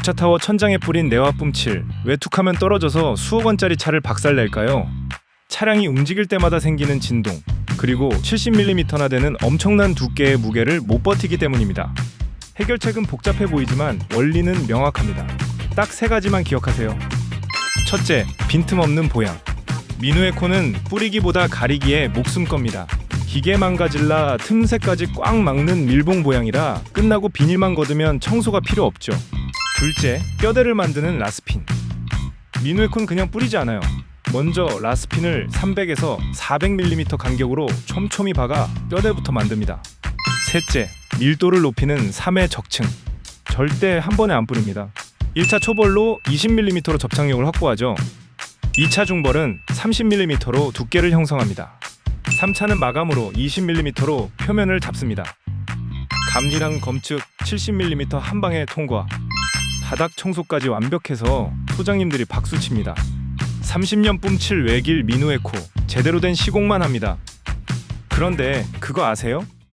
주차타워 천장에 뿌린 내화 뿜칠 왜 툭하면 떨어져서 수억 원짜리 차를 박살낼까요? 차량이 움직일 때마다 생기는 진동 그리고 70mm나 되는 엄청난 두께의 무게를 못 버티기 때문입니다. 해결책은 복잡해 보이지만 원리는 명확합니다. 딱 세 가지만 기억하세요. 첫째, 빈틈없는 보양. 민우의 코는 뿌리기보다 가리기에 목숨 겁니다. 기계 망가질라 틈새까지 꽉 막는 밀봉 보양이라 끝나고 비닐만 걷으면 청소가 필요 없죠. 둘째, 뼈대를 만드는 라스핀. 민우의 콘 그냥 뿌리지 않아요. 먼저 라스핀을 300에서 400mm 간격으로 촘촘히 박아 뼈대부터 만듭니다. 셋째, 밀도를 높이는 3회 적층. 절대 한 번에 안 뿌립니다. 1차 초벌로 20mm로 접착력을 확보하죠. 2차 중벌은 30mm로 두께를 형성합니다. 3차는 마감으로 20mm로 표면을 잡습니다. 감리랑 검측 70mm 한 방에 통과. 바닥 청소까지 완벽해서 소장님들이 박수칩니다. 30년 뿜칠 외길 민우의 코 제대로 된 시공만 합니다. 그런데 그거 아세요?